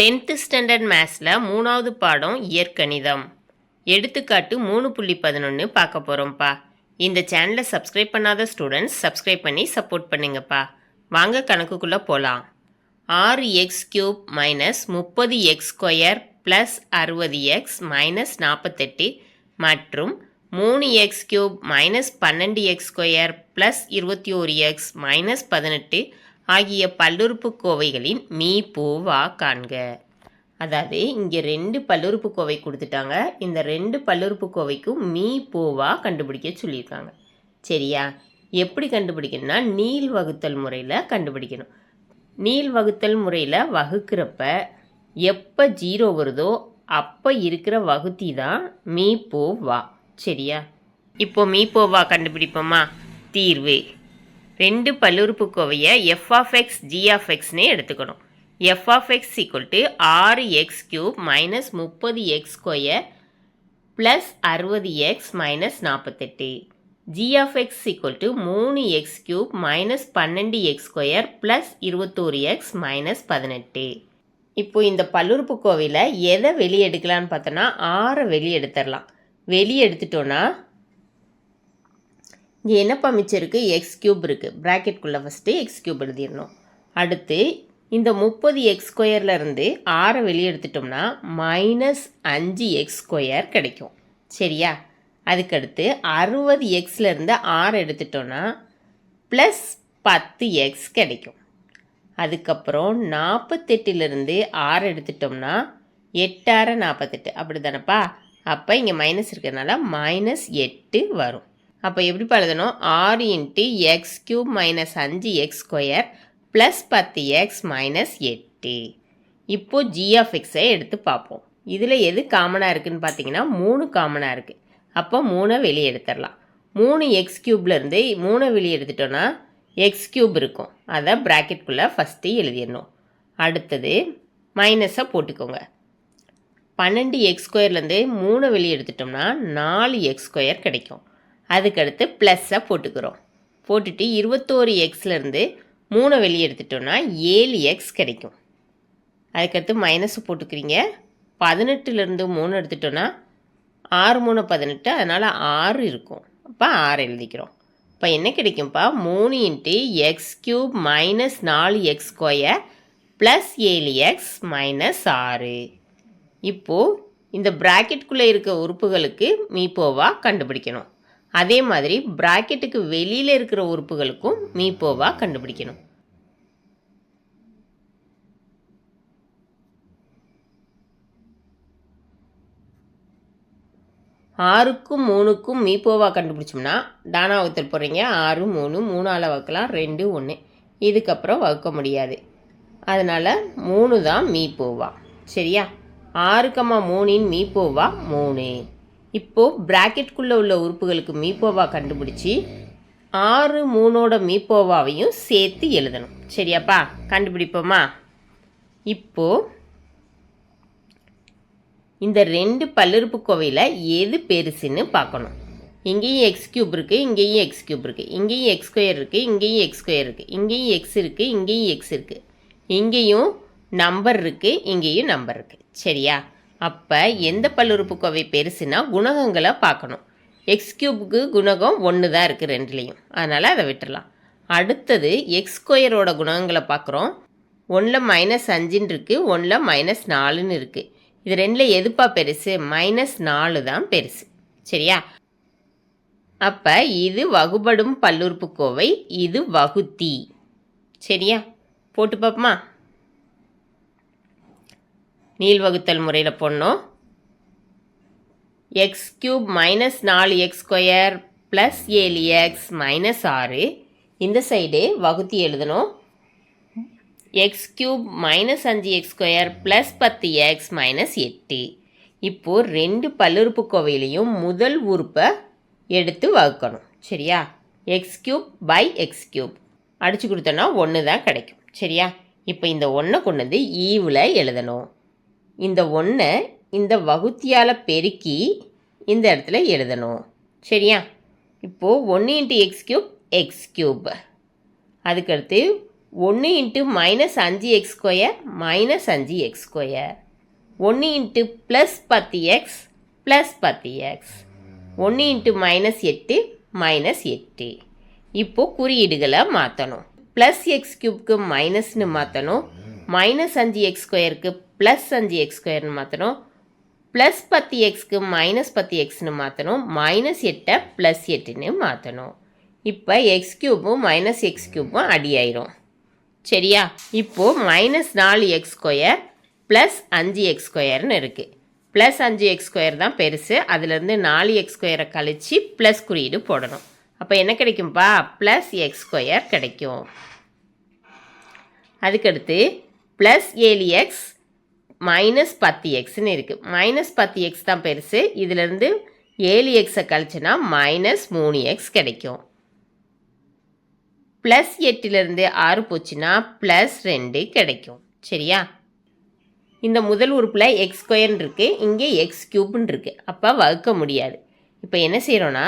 Tenth standard மேத்ஸில் மூணாவது பாடம் இயற்கணிதம். எடுத்துக்காட்டு மூணு புள்ளி பதினொன்று பார்க்க போகிறோம்ப்பா இந்த சேனலை சப்ஸ்கிரைப் பண்ணாத ஸ்டூடெண்ட்ஸ் சப்ஸ்கிரைப் பண்ணி சப்போர்ட் பண்ணுங்கப்பா. வாங்க கணக்குக்குள்ளே போகலாம் ஆறு எக்ஸ் கியூப் மைனஸ் முப்பது எக்ஸ் ஸ்கொயர் ப்ளஸ் அறுபது எக்ஸ் மைனஸ் நாற்பத்தெட்டு மற்றும் மூணு எக்ஸ் கியூப் மைனஸ் பன்னெண்டு எக்ஸ் ஸ்கொயர் ப்ளஸ் இருபத்தி ஒரு எக்ஸ் மைனஸ் பதினெட்டு ஆகிய பல்லுறுப்புக்கோவைகளின் மீ பூவா காண்க. அதாவது இங்கே ரெண்டு பல்லுறுப்புக்கோவை கொடுத்துட்டாங்க. இந்த ரெண்டு பல்லுறுப்புக்கோவைக்கும் மீ பூவா கண்டுபிடிக்க சொல்லியிருக்காங்க. சரியா? எப்படி கண்டுபிடிக்கணும்னா நீள் வகுத்தல் முறையில் கண்டுபிடிக்கணும். நீள் வகுத்தல் முறையில் வகுக்கிறப்ப எப்போ ஜீரோ வருதோ அப்போ இருக்கிற வகுத்தி தான் மீ போ வா. சரியா? இப்போ மீ போ வா கண்டுபிடிப்போமா? தீர்வு. ரெண்டு பல்லுறுப்புக்கோவையை f of x g of எக்ஸ்னே எடுத்துக்கணும். F of x equal to ஆறு எக்ஸ் கியூப் மைனஸ் முப்பது எக்ஸ் ஸ்கொயர் ப்ளஸ் அறுபது எக்ஸ் மைனஸ் நாற்பத்தெட்டு. G of x equal to மூணு எக்ஸ் கியூப் மைனஸ் பன்னெண்டு எக்ஸ் ஸ்கொயர் ப்ளஸ் இருபத்தோரு எக்ஸ் மைனஸ் பதினெட்டு. இப்போ இந்த பல்லுறுப்புக்கோவையில் எதை வெளியே எடுக்கலான்னு பார்த்தோன்னா ஆறை வெளியே எடுத்துடலாம் வெளியே எடுத்துட்டோன்னா இங்கே என்னப்பா மிச்சம் இருக்குது எக்ஸ் கியூப் இருக்குது ப்ராக்கெட்குள்ளே ஃபஸ்ட்டு எக்ஸ் கியூப் எழுதிடணும். அடுத்து இந்த முப்பது எக்ஸ் ஸ்கொயர்லேருந்து ஆறை வெளியே எடுத்துட்டோம்னா மைனஸ் அஞ்சு எக்ஸ் ஸ்கொயர் கிடைக்கும். சரியா? அதுக்கடுத்து அறுபது எக்ஸ்லேருந்து ஆறு எடுத்துட்டோன்னா ப்ளஸ் பத்து எக்ஸ் கிடைக்கும். அதுக்கப்புறம் நாற்பத்தெட்டுலேருந்து ஆறு எடுத்துட்டோம்னா எட்டாறு நாற்பத்தெட்டு. அப்படி தானேப்பா அப்போ இங்கே மைனஸ் இருக்கிறதுனால மைனஸ் எட்டு வரும். அப்போ எப்படி எழுதணும்? ஆறு இன்ட்டு எக்ஸ் கியூப் மைனஸ் அஞ்சு எக்ஸ் ஸ்கொயர் ப்ளஸ் பத்து எக்ஸ் மைனஸ் எட்டு. இப்போது ஜி எக்ஸை எடுத்து பார்ப்போம். இதில் எது காமனாக இருக்குதுன்னு பார்த்தீங்கன்னா மூணு காமனாக இருக்குது அப்போ மூணை வெளியே எடுத்துடலாம். மூணு எக்ஸ் க்யூப்லேருந்து மூணை வெளியே எடுத்துட்டோன்னா எக்ஸ் க்யூப் இருக்கும். அதை ப்ராக்கெட்குள்ளே ஃபஸ்ட்டு எழுதிடணும். அடுத்தது மைனஸை போட்டுக்கோங்க. பன்னெண்டு எக்ஸ் ஸ்கொயர்லேருந்து மூணை வெளியே எடுத்துட்டோம்னா நாலு எக்ஸ் ஸ்கொயர் கிடைக்கும். அதுக்கடுத்து ப்ளஸ்ஸை போட்டுக்கிறோம். போட்டுட்டு இருபத்தோரு எக்ஸ்லேருந்து மூணை வெளியே எடுத்துட்டோம்னா ஏழு எக்ஸ் கிடைக்கும். அதுக்கடுத்து மைனஸ் போட்டுக்கிறீங்க. பதினெட்டுலேருந்து மூணு எடுத்துட்டோன்னா ஆறு மூணு பதினெட்டு அதனால் ஆறு இருக்கும். அப்போ ஆறு எழுதிக்கிறோம். இப்போ என்ன கிடைக்கும்ப்பா? மூணு இன்ட்டு எக்ஸ் க்யூப் மைனஸ் நாலு எக்ஸ் ஸ்கொயர் ப்ளஸ் ஏழு எக்ஸ் மைனஸ் ஆறு. இப்போது இந்த ப்ராக்கெட்டுக்குள்ளே இருக்க உறுப்புகளுக்கு மீப்போவாக கண்டுபிடிக்கணும். அதே மாதிரி ப்ராக்கெட்டுக்கு வெளியில் இருக்கிற உறுப்புகளுக்கும் மீப்போவாக கண்டுபிடிக்கணும். ஆறுக்கும் மூணுக்கும் மீப்போவாக கண்டுபிடிச்சோம்னா டானா வகுத்தல் போகிறீங்க ஆறு மூணு மூணால் வகுக்கலாம். ரெண்டு ஒன்று இதுக்கப்புறம் வகுக்க முடியாது. அதனால் மூணு தான் மீப்போவா சரியா? ஆறு கம்மா மூணின் மீப்போவா மூணு. இப்போது ப்ராக்கெட்குள்ளே உள்ள உறுப்புகளுக்கு மீப்போவா கண்டுபிடிச்சி ஆறு மூணோட மீப்போவாவையும் சேர்த்து எழுதணும். சரியாப்பா? கண்டுபிடிப்போமா? இப்போது இந்த ரெண்டு பல்லுறுப்புக்கோவையில் எது பெருசுன்னு பார்க்கணும். இங்கேயும் எக்ஸ் கியூப் இருக்குது இங்கேயும் எக்ஸ் கியூப் இருக்குது இங்கேயும் எக்ஸ் ஸ்கொயர் இருக்குது இங்கேயும் எக்ஸ் ஸ்கொயர் இருக்குது இங்கேயும் எக்ஸ் இருக்குது இங்கேயும் எக்ஸ் இருக்குது இங்கேயும் நம்பர் இருக்குது இங்கேயும் நம்பர் இருக்குது சரியா? அப்போ எந்த பல்லுறுப்புக்கோவை பெருசுனா குணகங்களை பார்க்கணும். எக்ஸ் கியூபுக்கு குணகம் ஒன்று தான் இருக்குது ரெண்டுலேயும். அதனால் அதை விட்டுடலாம் அடுத்தது எக்ஸ் ஸ்கொயரோட குணகங்களை பார்க்குறோம். ஒன்றில் மைனஸ் அஞ்சுன்னு இருக்குது ஒன்றில் மைனஸ் நாலுன்னு இருக்குது இது ரெண்டில் எதுப்பா பெருசு? மைனஸ் நாலு தான் பெருசு. சரியா? அப்போ இது வகுபடும் பல்லுறுப்புக்கோவை இது வகுத்தி. சரியா? போட்டு பார்ப்போமா? நீள் வகுத்தல் முறையில் போடணும். எக்ஸ் கியூப் மைனஸ் நாலு எக்ஸ் ஸ்கொயர் ப்ளஸ் ஏழு எக்ஸ் மைனஸ் ஆறு. இந்த சைடு வகுத்தி எழுதணும். எக்ஸ் கியூப் மைனஸ் அஞ்சு எக்ஸ் ஸ்கொயர் ப்ளஸ் பத்து எக்ஸ் மைனஸ் எட்டு. இப்போது ரெண்டு பல்லுறுப்புக்கோவையிலையும் முதல் உறுப்பை எடுத்து வகுக்கணும். சரியா? X cube by x cube அடித்து கொடுத்தோன்னா ஒன்று தான் கிடைக்கும். சரியா? இப்போ இந்த ஒன்றை கொண்டு வந்து e ஈவில் எழுதணும். இந்த ஒன்றை இந்த வகுத்தியால் பெருக்கி இந்த இடத்துல எழுதணும். சரியா? இப்போது ஒன்று into x cube x cube அதுக்கடுத்து ஒன்று இன்ட்டு மைனஸ் அஞ்சு எக்ஸ் ஸ்கொயர் மைனஸ் அஞ்சு எக்ஸ் ஸ்கொயர் ஒன்று இன்ட்டு ப்ளஸ் பத்து எக்ஸ் ப்ளஸ் பத்து எக்ஸ் ஒன்று இன்ட்டு மைனஸ் எட்டு மைனஸ் எட்டு. இப்போது குறியீடுகளை மாற்றணும் ப்ளஸ் எக்ஸ் க்யூப்க்கு மைனஸ்னு மாற்றணும் மைனஸ் அஞ்சு எக்ஸ் ஸ்கொயருக்கு ப்ளஸ் அஞ்சு எக்ஸ் ஸ்கொயர்னு மாற்றணும் ப்ளஸ் பத்து எக்ஸ்க்கு மைனஸ் பத்து எக்ஸ்னு மாற்றணும் மைனஸ் எட்டை ப்ளஸ் எட்டுன்னு மாற்றணும் இப்போ எக்ஸ் க்யூபும் மைனஸ் எக்ஸ் க்யூபும் அடி ஆயிரும் சரியா? இப்போது மைனஸ் நாலு எக்ஸ் ஸ்கொயர் ப்ளஸ் அஞ்சு எக்ஸ் ஸ்கொயர்னு இருக்குது ப்ளஸ் அஞ்சு எக்ஸ் ஸ்கொயர் தான் பெருசு. அதுலேருந்து நாலு எக்ஸ் ஸ்கொயரை கழித்து ப்ளஸ் குறியீடு போடணும். அப்போ என்ன கிடைக்கும்ப்பா ப்ளஸ் எக்ஸ் ஸ்கொயர் கிடைக்கும். அதுக்கடுத்து ப்ளஸ் ஏழு எக்ஸ் மைனஸ் பத்து எக்ஸ்னு இருக்குது மைனஸ் பத்து எக்ஸ் தான் பெருசு. இதுலேருந்து ஏழு எக்ஸை கழிச்சுனா மைனஸ் மூணு எக்ஸ் கிடைக்கும். ப்ளஸ் எட்டுலேருந்து ஆறு போச்சுன்னா ப்ளஸ் ரெண்டு கிடைக்கும். சரியா? இந்த முதல் உறுப்பில் எக்ஸ் ஸ்கொயர்னு இருக்குது இங்கே எக்ஸ் க்யூப்னு இருக்குது அப்போ வகுக்க முடியாது. இப்போ என்ன செய்கிறோன்னா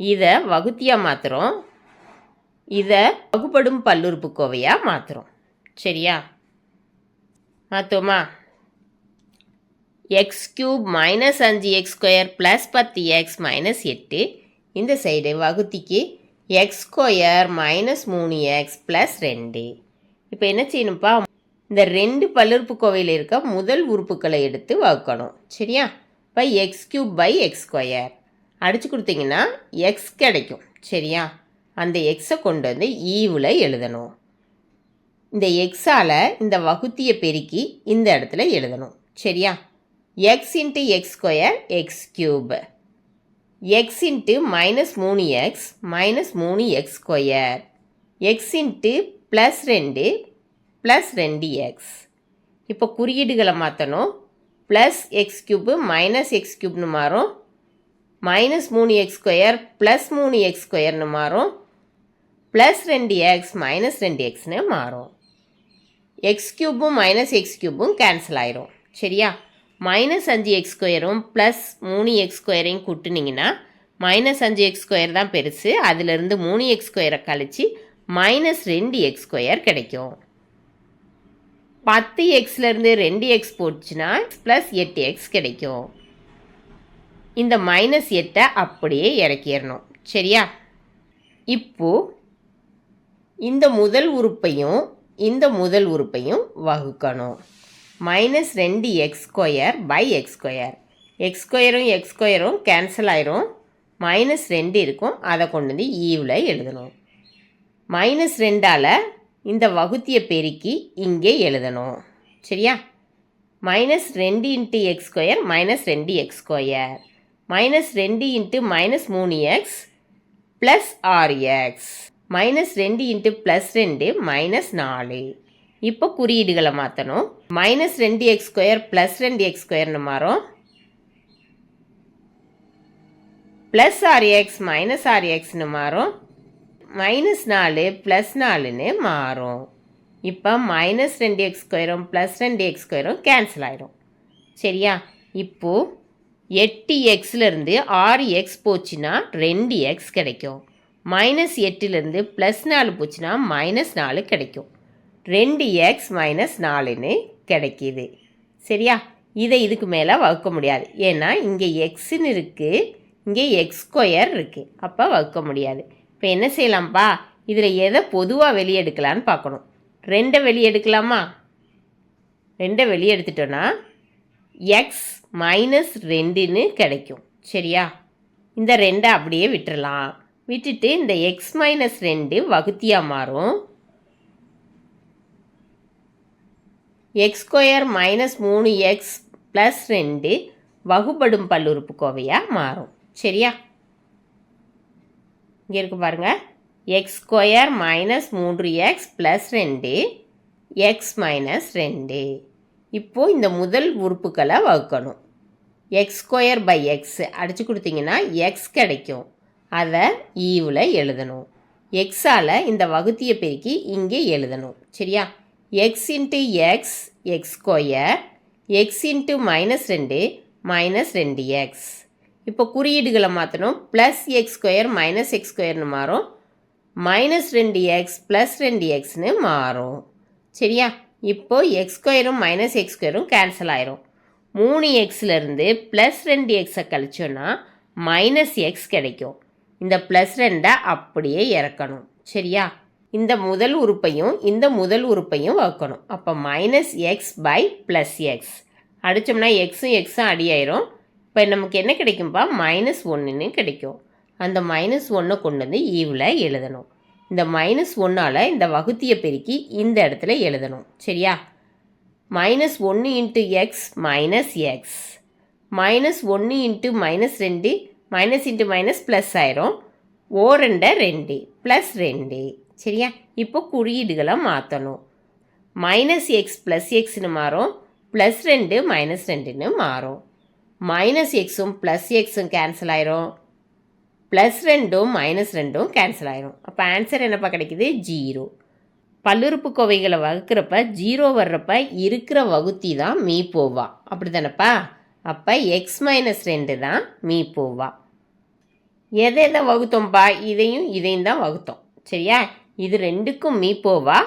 இதை வகுத்தியாக மாற்றுறோம் இதை வகுப்படும் பல்லுறுப்புக்கோவையாக மாற்றுறோம் சரியா? மாற்றோமா எக்ஸ் கியூப் மைனஸ் அஞ்சு எக்ஸ் ஸ்கொயர் ப்ளஸ் பத்து எக்ஸ் மைனஸ் எட்டு. இந்த சைடு வகுத்திக்கு எக்ஸ் ஸ்கொயர் மைனஸ் மூணு எக்ஸ் ப்ளஸ் ரெண்டு. இப்போ என்ன செய்யணும்ப்பா? இந்த ரெண்டு பல்லுறுப்புக்கோவையில் இருக்க முதல் உறுப்புக்களை எடுத்து வகுக்கணும். சரியா? இப்போ x cube by x square அடித்து கொடுத்தீங்கன்னா எக்ஸ் கிடைக்கும். சரியா? அந்த எக்ஸை கொண்டு வந்து e ஈவில் எழுதணும். இந்த எக்ஸால் இந்த வகுத்தியை பெருக்கி இந்த இடத்துல எழுதணும். சரியா? X into x square x cube x into minus மூணு எக்ஸ் மைனஸ் மூணு x square x into plus ரெண்டு ப்ளஸ் ரெண்டு எக்ஸ் இப்போ குறியீடுகளை மாற்றணும் plus x cube minus x கியூப்னு மாறும். மைனஸ் மூணு எக்ஸ் ஸ்கொயர் ப்ளஸ் மூணு எக்ஸ் ஸ்கொயர்னு மாறும். ப்ளஸ் ரெண்டு எக்ஸ் மைனஸ் ரெண்டு எக்ஸ்னு மாறும். எக்ஸ் கியூப்பும் மைனஸ் எக்ஸ் கியூப்பும் கேன்சல் ஆயிரும். சரியா? மைனஸ் அஞ்சு எக்ஸ் ஸ்கொயரும் ப்ளஸ் மூணு எக்ஸ் ஸ்கொயரையும் கூட்டுனீங்கன்னா மைனஸ் அஞ்சு எக்ஸ் ஸ்கொயர் தான் பெருசு. அதிலிருந்து மூணு எக்ஸ் ஸ்கொயரை கழிச்சு மைனஸ் ரெண்டு எக்ஸ் ஸ்கொயர் கிடைக்கும். பத்து எக்ஸ்லேருந்து ரெண்டு எக்ஸ் போச்சுன்னா ப்ளஸ் எட்டு எக்ஸ் கிடைக்கும். இந்த மைனஸ் எட்டை அப்படியே இறக்கிடணும். சரியா? இப்போது இந்த முதல் உறுப்பையும் இந்த முதல் உறுப்பையும் வகுக்கணும். மைனஸ் ரெண்டு x square by x square x ஸ்கொயரும் X ஸ்கொயரும் கேன்சல் ஆயிரும். மைனஸ் ரெண்டு இருக்கும். அதை கொண்டு வந்து ஈவில் எழுதணும். மைனஸ் ரெண்டால் இந்த வகுத்தியை பெருக்கி இங்கே எழுதணும். சரியா? மைனஸ் ரெண்டு இன்ட்டு எக்ஸ் ஸ்கொயர் மைனஸ் ரெண்டு எக்ஸ் ஸ்கொயர் மைனஸ் ரெண்டு இன்ட்டு மைனஸ் மூணு எக்ஸ் ப்ளஸ் ஆறு எக்ஸ் மைனஸ் ரெண்டு இன்ட்டு ப்ளஸ் ரெண்டு மைனஸ் நாலு. இப்போ குறியீடுகளை மாற்றணும் மைனஸ் ரெண்டு எக்ஸ் ஸ்கொயர் ப்ளஸ் ரெண்டு எக்ஸ் ஸ்கொயர்னு மாறும். ப்ளஸ் ஆறு எக்ஸ் மைனஸ் ஆறு எக்ஸ்னு மாறும். மைனஸ் நாலு ப்ளஸ் நாலுன்னு மாறும். இப்போ மைனஸ் ரெண்டு எக்ஸ் ஸ்கொயரும் ப்ளஸ் ரெண்டு எக்ஸ் ஸ்கொயரும் கேன்சல் ஆயிடும் சரியா? இப்போது எட்டு எக்ஸ்லேருந்து ஆறு எக்ஸ் போச்சுன்னா ரெண்டு எக்ஸ் கிடைக்கும். மைனஸ் எட்டுலேருந்து ப்ளஸ் நாலு போச்சுன்னா மைனஸ் நாலு கிடைக்கும். ரெண்டு எக்ஸ் மைனஸ் நாலுன்னு கிடைக்கிது. சரியா? இதை இதுக்கு மேலே வகுக்க முடியாது. ஏன்னா இங்கே எக்ஸுன்னு இருக்குது இங்கே எக்ஸ் ஸ்கொயர் இருக்குது அப்போ வகுக்க முடியாது. இப்போ என்ன செய்யலாம்ப்பா இதில் எதை பொதுவாக வெளியெடுக்கலான்னு பார்க்கணும். ரெண்டை வெளியெடுக்கலாமா? ரெண்டை வெளியெடுத்துட்டோன்னா எக்ஸ் மைனஸ் ரெண்டுன்னு கிடைக்கும். சரியா? இந்த ரெண்டை அப்படியே விட்டுறலாம். விட்டுட்டு இந்த எக்ஸ் மைனஸ் ரெண்டு வகுத்தியாக மாறும். எக்ஸ் ஸ்கொயர் மைனஸ் மூணு எக்ஸ் ப்ளஸ் ரெண்டு வகுபடும் பல்லுறுப்புக்கோவையாக மாறும். சரியா? இங்கே இருக்கு பாருங்கள் எக்ஸ் ஸ்கொயர் மைனஸ் மூன்று எக்ஸ் ப்ளஸ் ரெண்டு எக்ஸ் மைனஸ் ரெண்டு. இப்போது இந்த முதல் உறுப்புக்களை வகுக்கணும். எக்ஸ் ஸ்கொயர் பை எக்ஸ் அடித்து கொடுத்தீங்கன்னா எக்ஸ் கிடைக்கும். அதை ஈவில் எழுதணும். எக்ஸால் இந்த வகுத்தியை பெருக்கி இங்கே எழுதணும். சரியா? X into x x square x into minus ரெண்டு மைனஸ் ரெண்டு எக்ஸ் இப்போ குறியீடுகளை மாற்றணும் plus x square minus x ஸ்கொயர்னு மாறும். மைனஸ் ரெண்டு எக்ஸ் ப்ளஸ் ரெண்டு எக்ஸ்னு மாறும். சரியா? இப்போ எக்ஸ் ஸ்கொயரும் மைனஸ் எக்ஸ் ஸ்கொயரும் கேன்சல் ஆயிரும். மூணு எக்ஸ்லேருந்து ப்ளஸ் ரெண்டு எக்ஸை கழிச்சோன்னா மைனஸ் எக்ஸ் கிடைக்கும். இந்த ப்ளஸ் ரெண்டை அப்படியே இறக்கணும். சரியா? இந்த முதல் உறுப்பையும் இந்த முதல் உறுப்பையும் வகுக்கணும். அப்போ minus x by plus x அடித்தோம்னா எக்ஸும் எக்ஸும் அடியாயிரும். இப்போ நமக்கு என்ன கிடைக்கும்பா? மைனஸ் ஒன்றுன்னு கிடைக்கும். அந்த மைனஸ் ஒன்றை கொண்டு வந்து ஈவில் எழுதணும். இந்த மைனஸ் ஒன்றால் இந்த வகுத்தியை பெருக்கி இந்த இடத்துல எழுதணும். சரியா? மைனஸ் ஒன்று into x minus x minus ஒன்று இன்ட்டு மைனஸ் ரெண்டு மைனஸ் இன்ட்டு மைனஸ் ப்ளஸ் ஆயிரும். ஓ ரெண்டை ரெண்டு ப்ளஸ் ரெண்டு. சரியா? இப்போ குறியீடுகளை மாற்றணும் மைனஸ் எக்ஸ் ப்ளஸ் எக்ஸ்னு மாறும். ப்ளஸ் ரெண்டு மைனஸ் ரெண்டுன்னு மாறும். மைனஸ் எக்ஸும் ப்ளஸ் எக்ஸும் கேன்சல் ஆயிரும். ப்ளஸ் ரெண்டும் மைனஸ் ரெண்டும் கேன்சல் ஆயிரும். அப்போ ஆன்சர் என்னப்பா கிடைக்குது? ஜீரோ பல்லுறுப்பு கோவைகளை வகுக்கிறப்ப ஜீரோ வர்றப்ப இருக்கிற வகுத்தி தான் மீ போவா. அப்படி தானேப்பா அப்போ எக்ஸ் மைனஸ் ரெண்டு தான் மீ போவா. எதை எதை வகுத்தோம்ப்பா இதையும் இதையும் தான் வகுத்தோம். சரியா? இது ரெண்டுக்கும் மீ போவா?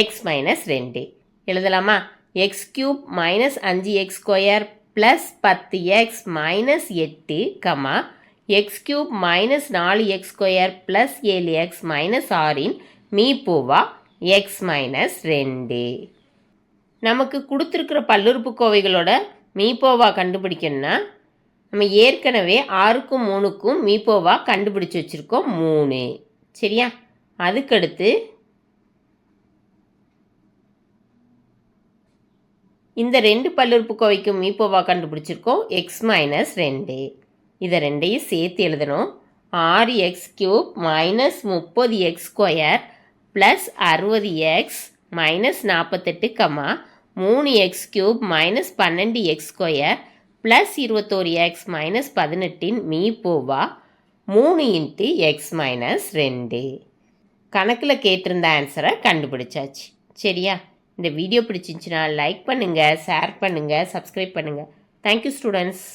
எக்ஸ் மைனஸ் ரெண்டு. எழுதலாமா? எக்ஸ் கியூப் மைனஸ் அஞ்சு எக்ஸ் ஸ்கொயர் ப்ளஸ் பத்து எக்ஸ் மைனஸ் எட்டு கமா எக்ஸ் கியூப் மைனஸ் நாலு எக்ஸ் ஸ்கொயர் ப்ளஸ் ஏழு எக்ஸ் மைனஸ் ஆறின் மீ பூவா? எக்ஸ் மைனஸ் ரெண்டு. நமக்கு கொடுத்துருக்குற பல்லுறுப்புக்கோவைகளோட மீப்போவா கண்டுபிடிக்கணும்னா நம்ம ஏற்கனவே ஆறுக்கும் மூணுக்கும் மீப்போவா கண்டுபிடிச்சி வச்சுருக்கோம் மூணு. சரியா? அதுக்கடுத்து இந்த ரெண்டு பல்லுறுப்புக்கோவைக்கும் மீப்போவா கண்டுபிடிச்சிருக்கோம். எக்ஸ் மைனஸ் ரெண்டு. இதை ரெண்டையும் சேர்த்து எழுதணும். ஆறு எக்ஸ் கியூப் மைனஸ் முப்பது எக்ஸ் ஸ்கொயர் ப்ளஸ் அறுபது எக்ஸ் மைனஸ் நாற்பத்தெட்டு கமா மூணு எக்ஸ் கியூப் மைனஸ் பன்னெண்டு எக்ஸ் ஸ்கொயர் ப்ளஸ் இருபத்தோரு எக்ஸ் மைனஸ் பதினெட்டின் மீ போவா மூணு இன்ட்டு எக்ஸ் மைனஸ் ரெண்டு. கணக்கில் கேட்டிருந்த ஆன்சரை கண்டுபிடிச்சாச்சு. சரியா? இந்த வீடியோ பிடிச்சிருந்துச்சுன்னா லைக் பண்ணுங்கள் ஷேர் பண்ணுங்கள் சப்ஸ்கிரைப் பண்ணுங்கள் தேங்க்யூ ஸ்டூடெண்ட்ஸ்